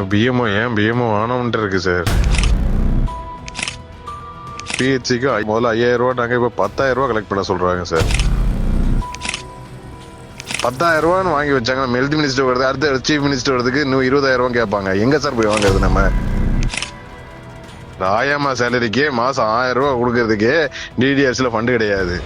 BMO ஏன் BMO ஆனவன்ட்டு இருக்கு sir? பிஹெச்சிக்கு முதல்ல ஐயாயிரம் ரூபா நாங்கள் இப்போ பத்தாயிரம் ரூபா கலெக்ட் பண்ண சொல்றாங்க சார். பத்தாயிரம் ரூபான்னு வாங்கி வச்சாங்கன்னா ஹெல்த் மினிஸ்டர் வருது அடுத்த சீஃப் மினிஸ்டர் வருதுக்கு இன்னும் இருபதாயிரம் ரூபா கேட்பாங்க. எங்க சார் போய் வாங்குறது நம்ம? இந்த ஆயாமா சேலரிக்கே மாசம் ஆயிரம் ரூபா கொடுக்கறதுக்கே டிடிஎஸ்ல ஃபண்டு கிடையாது.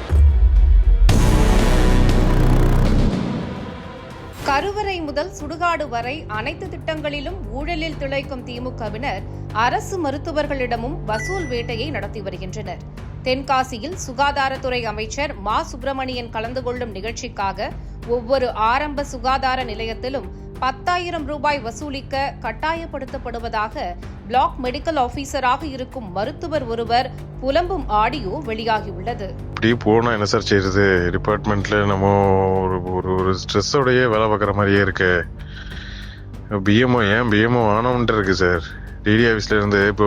கருவறை முதல் சுடுகாடு வரை அனைத்து திட்டங்களிலும் ஊழலில் திளைக்கும் திமுகவினர் அரசு மருத்துவர்களிடமும் வசூல் வேட்டையை நடத்தி வருகின்றனர். தென்காசியில் சுகாதாரத்துறை அமைச்சர் மா சுப்பிரமணியன் கலந்து கொள்ளும் நிகழ்ச்சிக்காக ஒவ்வொரு ஆரம்ப சுகாதார நிலையத்திலும் பத்தாயிரம் ரூபாய் வசூலிக்க கட்டாயப்படுத்தப்படுவதாக பிளாக் மெடிக்கல் ஆபீசராக இருக்கும் மருத்துவர் ஒருவர் புலம்பும் ஆடியோ வெளியாகியுள்ளது. இப்படி போனா என்ன சார் செய்யறது டிபார்ட்மெண்ட்ல நம்ம ஒரு ஒரு ஒரு ஸ்ட்ரெஸ்ஸோடயே வேலை பார்க்குற மாதிரியே இருக்கு. பிஎம்ஓ ஏன் பிஎம்ஓ ஆனவன்ட்டு இருக்கு சார். டிடி ஆஃபீஸ்ல இருந்து இப்போ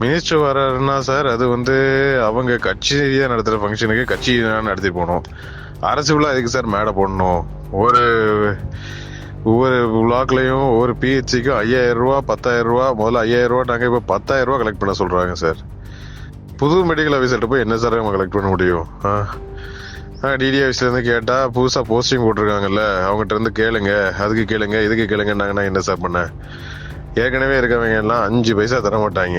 மினிஸ்டர் வர்றாருன்னா சார் அது வந்து அவங்க கட்சி ரீதியாக நடத்துகிற ஃபங்க்ஷனுக்கு கட்சி தான் நடத்திட்டு போகணும். அரசு விழா எதுக்கு சார் மேடை போடணும். ஒரு ஒவ்வொரு பிளாக்லையும் ஒவ்வொரு பிஹெச்சிக்கும் ஐயாயிரம் ரூபா பத்தாயிரம் ரூபா முதல்ல ஐயாயிரம் ரூபா நாங்கள் இப்போ பத்தாயிரம் ரூபா கலெக்ட் பண்ண சொல்கிறாங்க சார் புது மெடிக்கல் ஆஃபீஸர்கிட்ட போய் என்ன சார் நம்ம கலெக்ட் பண்ண முடியும்? ஆ? ஆ டிடி ஆஃபீஸ்லேருந்து கேட்டால் புதுசாக போஸ்டிங் போட்டிருக்காங்கல்ல அவங்ககிட்ட இருந்து கேளுங்க அதுக்கு கேளுங்க இதுக்கு கேளுங்க நான் என்ன சார் பண்ணேன் ஏற்கனவே இருக்கவங்க எல்லாம் அஞ்சு பைசா தர மாட்டாங்க.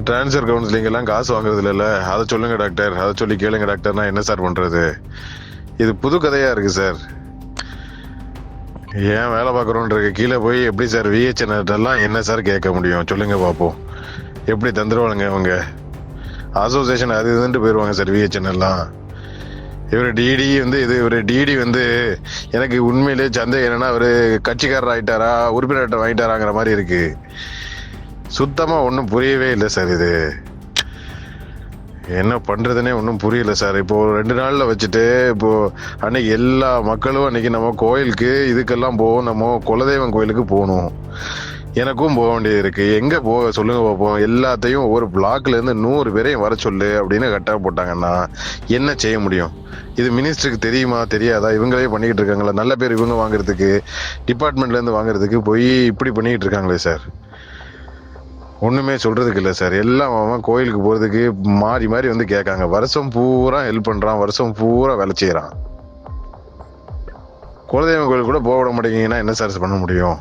டிரான்ஸ்ஃபர் கவுன்சிலிங் எல்லாம் காசு வாங்குறது இல்லைல்ல அதை சொல்லுங்கள் டாக்டர் அதை சொல்லி கேளுங்க டாக்டர்னா என்ன சார் பண்ணுறது இது புது கதையாக இருக்குது சார் ஏன் வேலை பார்க்குறோன்றது கீழே போய் எப்படி சார் விஹெச்என்எல்லாம் என்ன சார் கேட்க முடியும்? சொல்லுங்க பார்ப்போம். எப்படி தந்துருவானுங்க அவங்க அசோசியேஷன் அது இதுன்ட்டு போயிடுவாங்க சார் விஹெச்என்எல்லாம் இவர் டிடி வந்து இது இவர் டிடி வந்து எனக்கு உண்மையிலே சந்தேகம் என்னன்னா அவர் கட்சிக்காரர் ஆகிட்டாரா உறுப்பினர்கிட்ட வாங்கிட்டாராங்கிற மாதிரி இருக்கு. சுத்தமாக ஒன்றும் புரியவே இல்லை சார் இது. என்ன பண்றதுனே ஒன்றும் புரியல சார். இப்போ ரெண்டு நாளில் வச்சுட்டு இப்போ அன்னைக்கு எல்லா மக்களும் அன்னைக்கு நம்ம கோயிலுக்கு இதுக்கெல்லாம் போவோம். நம்ம குலதெய்வம் கோயிலுக்கு போகணும். எனக்கும் போக வேண்டியது இருக்கு. எங்க போக சொல்லுங்க பார்ப்போம் எல்லாத்தையும் ஒவ்வொரு பிளாக்ல இருந்து நூறு பேரையும் வர சொல்லு அப்படின்னு கட்டாக போட்டாங்கன்னா என்ன செய்ய முடியும்? இது மினிஸ்டருக்கு தெரியுமா? தெரியாதா? இவங்களே பண்ணிக்கிட்டு இருக்காங்களா? நல்ல பேர் இவங்க வாங்குறதுக்கு டிபார்ட்மெண்ட்ல இருந்து வாங்குறதுக்கு போய் இப்படி பண்ணிக்கிட்டு இருக்காங்களே சார். ஒன்றுமே சொல்கிறதுக்கு இல்லை சார். எல்லாம் அவன் கோயிலுக்கு போகிறதுக்கு மாறி மாறி வந்து கேட்காங்க. வருஷம் பூரா ஹெல்ப் பண்ணுறான் வருஷம் பூரா வேலை செய்கிறான் குலதெய்வம் கோயில் கூட போக விட மாட்டேங்கன்னா என்ன சார் பண்ண முடியும்?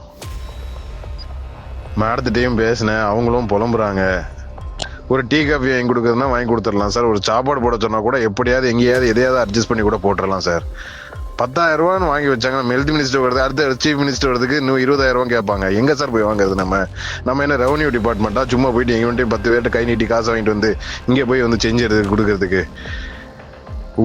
மேடத்திட்டையும் பேசினேன். அவங்களும் புலம்புறாங்க. ஒரு டீ காஃபி வாங்கி கொடுக்குறதுனா வாங்கி கொடுத்துடலாம் சார். ஒரு சாப்பாடு போட சொன்னால் கூட எப்படியாவது எங்கேயாவது எதையாவது அட்ஜஸ்ட் பண்ணி கூட போட்டுடலாம் சார். பத்தாயிரம் ரூபான்னு வாங்கி வச்சாங்கன்னா ஹெல்த் மினிஸ்டர் வருது அடுத்த சீஃப் மினிஸ்டர் வருதுக்கு இன்னும் இருபதாயிரம் ரூபா கேட்பாங்க. எங்க சார் போய் வாங்குறது நம்ம? நம்ம என்ன ரெவன்யூ டிபார்ட்மெண்ட்டா சும்மா போயிட்டு எங்க வந்துட்டு பத்து பேர்ட்ட கை நீட்டி காசு வாங்கிட்டு வந்து இங்கே போய் வந்து செஞ்சு கொடுக்கறதுக்கு.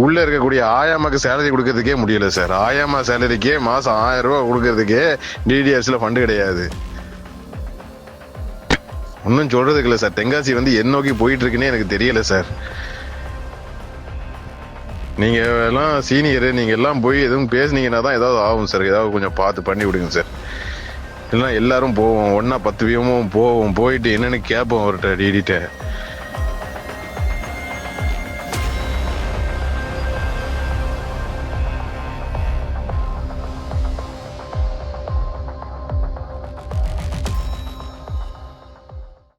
உள்ள இருக்கக்கூடிய ஆயாமாக்கு சேலரி கொடுக்கறதுக்கே முடியல சார் ஆயாமா சேலரிக்கே மாசம் ஆயிரம் ரூபா கொடுக்கறதுக்கே டிடிஎஸ்ல ஃபண்டு கிடையாது. ஒன்றும் சொல்றதுக்கு இல்லை சார் தென்காசி வந்து என் நோக்கி போயிட்டு இருக்குன்னே எனக்கு தெரியல சார் நீங்க எல்லாம் சீனியரு நீங்க எல்லாம் போய் எதுவும் பேசுனீங்கன்னா தான் ஏதாவது ஆகும் சார் ஏதாவது கொஞ்சம் பார்த்து பண்ணி விடுங்க சார் இல்லைன்னா எல்லாரும் போவோம் ஒன்னா பத்து வியமும் போவோம் போயிட்டு என்னன்னு கேட்போம் அவர்கிட்ட டிடிட்ட